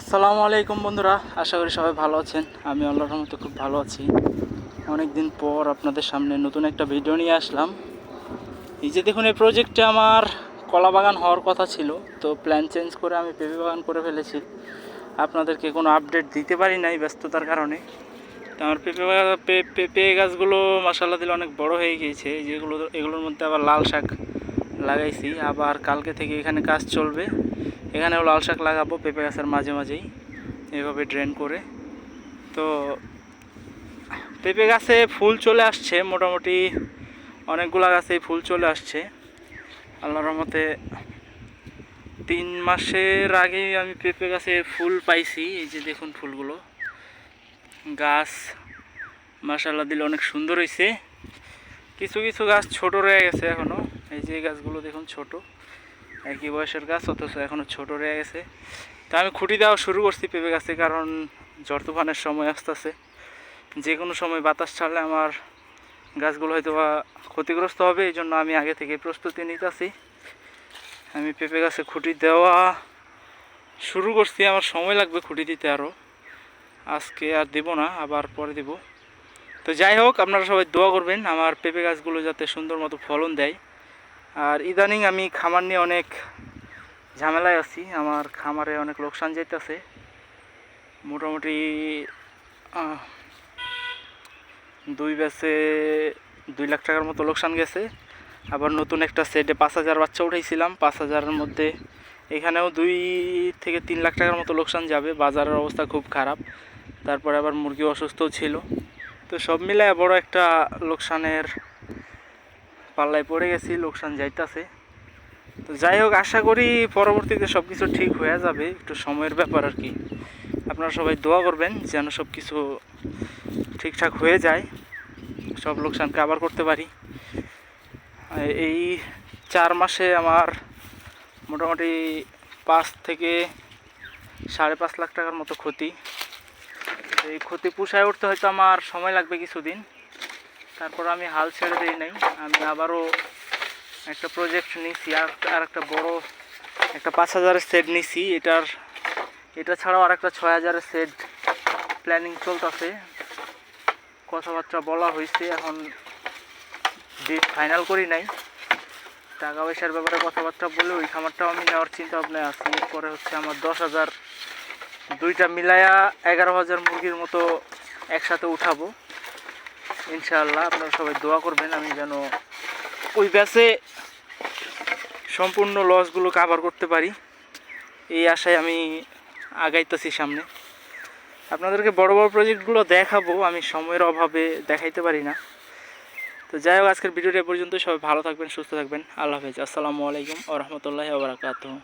আসসালামু আলাইকুম বন্ধুরা, আশা করি সবাই ভালো আছেন। আমি আল্লাহর রহমতে খুব ভালো আছি। অনেক দিন পর আপনাদের সামনে নতুন একটা ভিডিও নিয়ে আসলাম। এই যে দেখুন, এই প্রজেক্টে আমার কলা বাগান হওয়ার কথা ছিল, তো প্ল্যান চেঞ্জ করে আমি পেঁপে বাগান করে ফেলেছি। আপনাদেরকে কোনো আপডেট দিতে পারি নাই ব্যস্ততার কারণে। তো আমার পেঁপে পেঁপে গাছগুলো মশালা দিলে অনেক বড় হয়ে গিয়েছে। যেগুলো, এগুলোর মধ্যে আবার লাল শাক লাগাইছি। আবার কালকে থেকে এখানে কাজ চলবে। এখানেও লাল শাক লাগাবো পেঁপে গাছের মাঝে মাঝেই, এভাবে ড্রেন করে। তো পেঁপে গাছে ফুল চলে আসছে, মোটামুটি অনেকগুলা গাছেই ফুল চলে আসছে। আল্লাহর রহমতে তিন মাসের আগে আমি পেঁপে গাছে ফুল পাইছি, এই যে দেখুন ফুলগুলো। গাছ মাসাল্লাহ দিলে অনেক সুন্দর হয়েছে কিছু কিছু গাছ ছোট রয়ে গেছে এখনও এই যে গাছগুলো দেখুন ছোট। একই বয়সের গাছ, অথচ এখনও ছোট রয়ে গেছে। তা আমি খুঁটি দেওয়া শুরু করছি পেঁপে গাছে, কারণ ঝড় তুফানের সময় আসতেছে। যে কোনো সময় বাতাস ছাড়লে আমার গাছগুলো হয়তো বা ক্ষতিগ্রস্ত হবে এই জন্য আমি আগে থেকে প্রস্তুতি নিতেছি। আমি পেঁপে গাছে খুঁটি দেওয়া শুরু করছি, আমার সময় লাগবে খুঁটি দিতে আরও আজকে আর দেবো না, আবার পরে দেব। তো যাই হোক, আপনারা সবাই দোয়া করবেন, আমার পেঁপে গাছগুলো যাতে সুন্দর মতো ফলন দেয়। আর ইদানিং আমি খামার নিয়ে অনেক ঝামেলায় আছি। আমার খামারে অনেক লোকসান যাইতেছে। মোটামুটি দুই ব্যাচে দুই লাখ টাকার মতো লোকসান গেছে। আবার নতুন একটা সেটে পাঁচ হাজার বাচ্চা উঠাইছিলাম। পাঁচ হাজারের মধ্যে এখানেও দুই থেকে তিন লাখ টাকার মতো লোকসান যাবে। বাজারের অবস্থা খুব খারাপ। তারপরে আবার মুরগি অসুস্থও ছিল। তো সব মিলায় বড় একটা লোকসানের পাল্লায় পড়ে গেছি, লোকসান যাইতাছে। তো যাই হোক, আশা করি পরবর্তীতে সব কিছু ঠিক হয়ে যাবে, একটু সময়ের ব্যাপার আর কি। আপনারা সবাই দোয়া করবেন যেন সব কিছু ঠিকঠাক হয়ে যায়, সব লোকসান কাবার করতে পারি। এই চার মাসে আমার মোটামুটি পাঁচ থেকে সাড়ে পাঁচ লাখ টাকার মতো ক্ষতি। এই ক্ষতি পুষায় উঠতে হয়তো আমার সময় লাগবে কিছুদিন। তারপর আমি হাল ছেড়ে দিই নাই। আমি আবারও একটা প্রজেক্ট নিয়েছি আর আর একটা বড় একটা পাঁচ হাজারের সেট নিছি। এটার, এটা ছাড়াও আর একটা ছয় হাজারের সেট প্ল্যানিং চলতেছে। কথাবার্তা বলা হয়েছে এখন ডেট ফাইনাল করি নাই। টাকা পয়সার ব্যাপারে কথাবার্তা বলে ওই খামারটাও আমি নেওয়ার চিন্তা ভাবনায় আছি। এরপরে হচ্ছে আমার দশ হাজার দুইটা মিলায়া এগারো হাজার মুরগির মতো একসাথে উঠাবো। ইনশাআল্লাহ আপনারা সবাই দোয়া করবেন, আমি যেন ওই ব্যাচে সম্পূর্ণ লসগুলো কাভার করতে পারি। এই আশায় আমি আগাইতেছি সামনে। আপনাদেরকে বড় বড় প্রজেক্টগুলো দেখাবো, আমি সময়ের অভাবে দেখাইতে পারি না। তো যাই হোক, আজকের ভিডিওটা পর্যন্ত সবাই ভালো থাকবেন, সুস্থ থাকবেন। আল্লাহ হাফেজ। আসসালামু আলাইকুম আ রহমতুল্লাহ